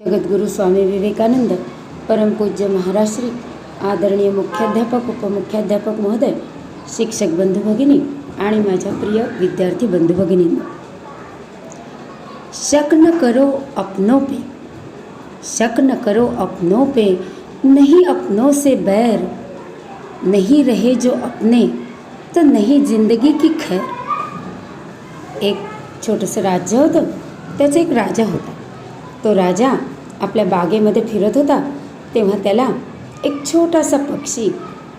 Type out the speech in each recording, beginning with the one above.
जगद्गुरू स्वामी विवेकानंद परमपूज्य महाराष्ट्री आदरणीय मुख्याध्यापक उपमुख्याध्यापक महोदय शिक्षक बंधू भगिनी आणि माझ्या प्रिय विद्यार्थी बंधू भगिनींनो. शक न करो अपनो पे शक न करो अपनो पे नहीं अपनों से बैर नहीं रहे जो अपने तो नहीं जिंदगी की खैर. एक छोटंसं राज्य होतं त्याचा एक राजा होता. तो राजा आपल्या बागेमध्ये फिरत होता तेव्हा त्याला एक छोटासा पक्षी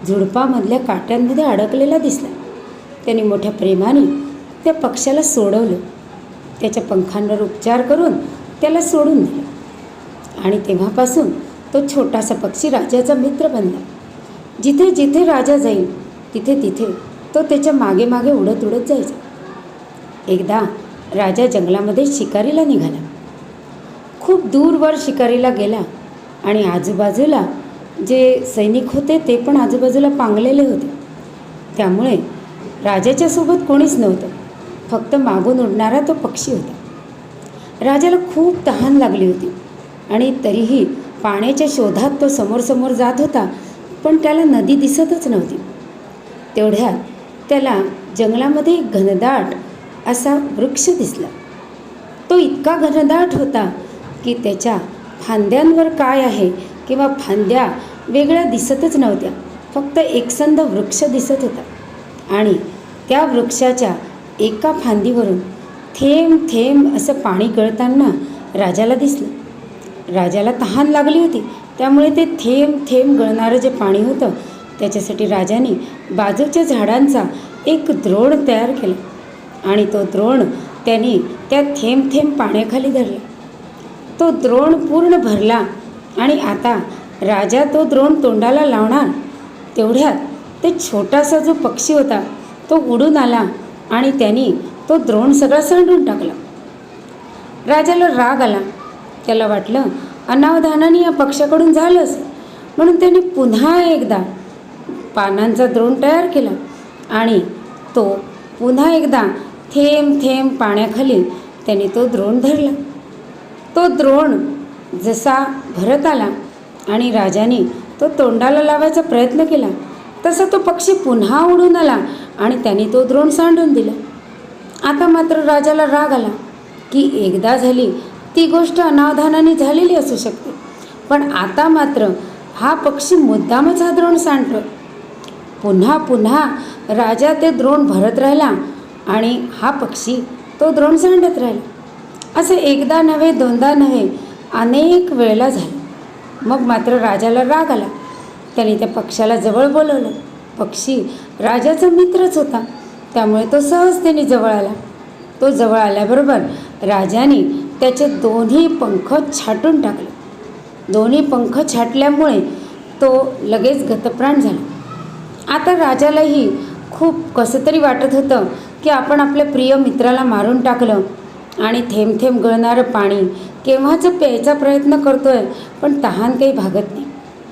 झुडपामधल्या काट्यांमध्ये अडकलेला दिसला. त्याने मोठ्या प्रेमाने त्या पक्षाला सोडवलं. त्याच्या पंखांवर उपचार करून त्याला सोडून दिलं. आणि तेव्हापासून तो छोटासा पक्षी राजाचा मित्र बनला. जिथे जिथे राजा जाईल तिथे तिथे तो त्याच्यामागे मागे उडत उडत जायचा. एकदा राजा जंगलामध्ये शिकारीला निघाला. खूप दूरवर शिकारीला गेला आणि आजूबाजूला जे सैनिक होते ते पण आजूबाजूला पांगलेले होते. त्यामुळे राजाच्या सोबत कोणीच नव्हतं. फक्त मागून उडणारा तो पक्षी होता. राजाला खूप तहान लागली होती आणि तरीही पाण्याच्या शोधात तो समोर समोर जात होता पण त्याला नदी दिसतच नव्हती. तेवढ्यात त्याला जंगलामध्ये घनदाट असा वृक्ष दिसला. तो इतका घनदाट होता की त्याच्या फांद्यांवर काय आहे किंवा फांद्या वेगळ्या दिसतच नव्हत्या. फक्त एकसंध वृक्ष दिसत होता. आणि त्या वृक्षाच्या एका फांदीवरून थेंब थेंब असं पाणी गळताना राजाला दिसलं. राजाला तहान लागली होती. त्यामुळे ते थेंब थेंब गळणारं जे पाणी होतं त्याच्यासाठी राजाने बाजूच्या झाडांचा एक द्रोण तयार केला. आणि तो द्रोण त्याने त्या थेंब थेंब पाण्याखाली धरला. तो द्रोण पूर्ण भरला आणि आता राजा तो द्रोण तोंडाला लावणार. तेवढ्यात ते छोटासा जो पक्षी होता तो उडून आला आणि त्यांनी तो द्रोण सगळा सांडून टाकला. राजाला राग आला. त्याला वाटलं अनावधानाने या पक्षाकडून झालंच. म्हणून त्याने पुन्हा एकदा पानांचा द्रोण तयार केला आणि तो पुन्हा एकदा थेंब थेंब पाण्याखाली त्याने तो द्रोण धरला. तो द्रोण जसा भरत आला आणि राजाने तो तोंडाला लावायचा प्रयत्न केला तसा तो पक्षी पुन्हा उडून आला आणि त्याने तो द्रोण सांडून दिला. आता मात्र राजाला राग आला की एकदा झाली ती गोष्ट अनावधानाने झालेली असू शकते. पण आता मात्र हा पक्षी मुद्दामच हा द्रोण सांडतो. पुन्हा पुन्हा राजा ते द्रोण भरत राहिला आणि हा पक्षी तो द्रोण सांडत राहिला. असं एकदा नव्हे दोनदा नव्हे अनेक वेळेला झालं. मग मात्र राजाला राग आला. त्याने त्या पक्षाला जवळ बोलवलं. पक्षी राजाचा मित्रच होता. त्यामुळे तो सहजतेने जवळ आला. तो जवळ आल्याबरोबर राजाने त्याचे दोन्ही पंख छाटून टाकले. दोन्ही पंख छाटल्यामुळे तो लगेच गतप्राण झाला. आता राजालाही खूप कसं तरी वाटत होतं की आपण आपल्या प्रिय मित्राला मारून टाकलं. आणि थेंब थेंब गळणारं पाणी केव्हाचं प्यायचा प्रयत्न करतोय पण तहान काही भागत नाही.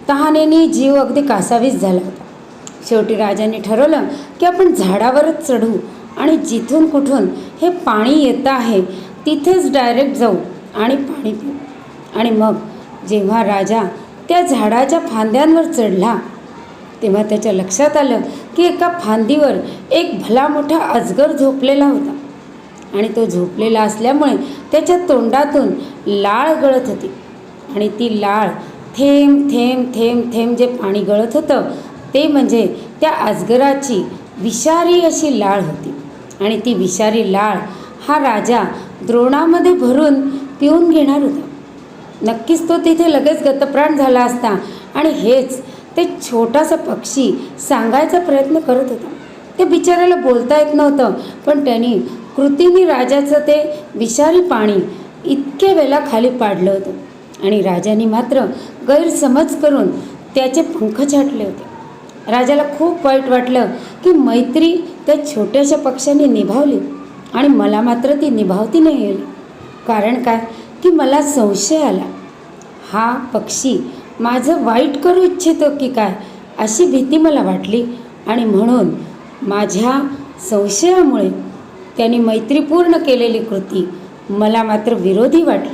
तहानेने जीव अगदी कासावीस झाला होता. शेवटी राजाने ठरवलं की आपण झाडावरच चढू आणि जिथून कुठून हे पाणी येतं आहे तिथेच डायरेक्ट जाऊ आणि पाणी पिऊ. आणि मग जेव्हा राजा त्या झाडाच्या फांद्यांवर चढला तेव्हा त्याच्या लक्षात आलं की एका फांदीवर एक भला मोठा अजगर झोपलेला होता. आणि तो झोपलेला असल्यामुळे त्याच्या तोंडातून लाळ गळत होती. आणि ती लाळ थेंब थेंब थेंब थेंब जे पाणी गळत होतं ते म्हणजे त्या अजगराची विषारी अशी लाळ होती. आणि ती विषारी लाळ हा राजा द्रोणामध्ये भरून पिऊन घेणार होता. नक्कीच तो तिथे लगेच गतप्राण झाला असता आणि हेच ते छोटासा पक्षी सांगायचा प्रयत्न करत होता. ते बिचाऱ्याला बोलता येत नव्हतं पण त्यांनी कृतीने राजाचं ते विषारी पाणी इतक्या वेळा खाली पाडलं होतं. आणि राजाने मात्र गैरसमज करून त्याचे पंख छाटले होते. राजाला खूप वाईट वाटलं की मैत्री त्या छोट्याशा पक्षाने निभावली आणि मला मात्र ती निभावती नाही आली. कारण काय? की मला संशय आला. हा पक्षी माझं वाईट करू इच्छितो की काय अशी भीती मला वाटली आणि म्हणून माझ्या संशयामुळे त्यांनी मैत्रीपूर्ण केलेली कृती मला मात्र विरोधी वाटली.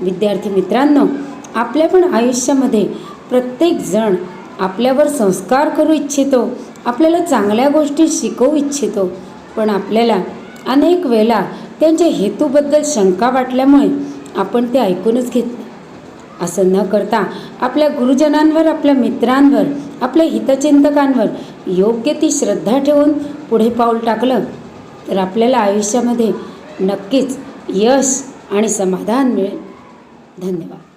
विद्यार्थी मित्रांनो आपल्या पण आयुष्यामध्ये प्रत्येकजण आपल्यावर संस्कार करू इच्छितो आपल्याला चांगल्या गोष्टी शिकवू इच्छितो पण आपल्याला अनेक वेळेला त्यांच्या हेतूबद्दल शंका वाटल्यामुळे आपण ते ऐकूनच घेत असं न करता आपल्या गुरुजनांवर आपल्या मित्रांवर आपल्या हितचिंतकांवर योग्य ती श्रद्धा ठेवून पुढे पाऊल टाकलं तर आपल्याला आयुष्यामध्ये नक्कीच यश आणि समाधान मिळेल. धन्यवाद.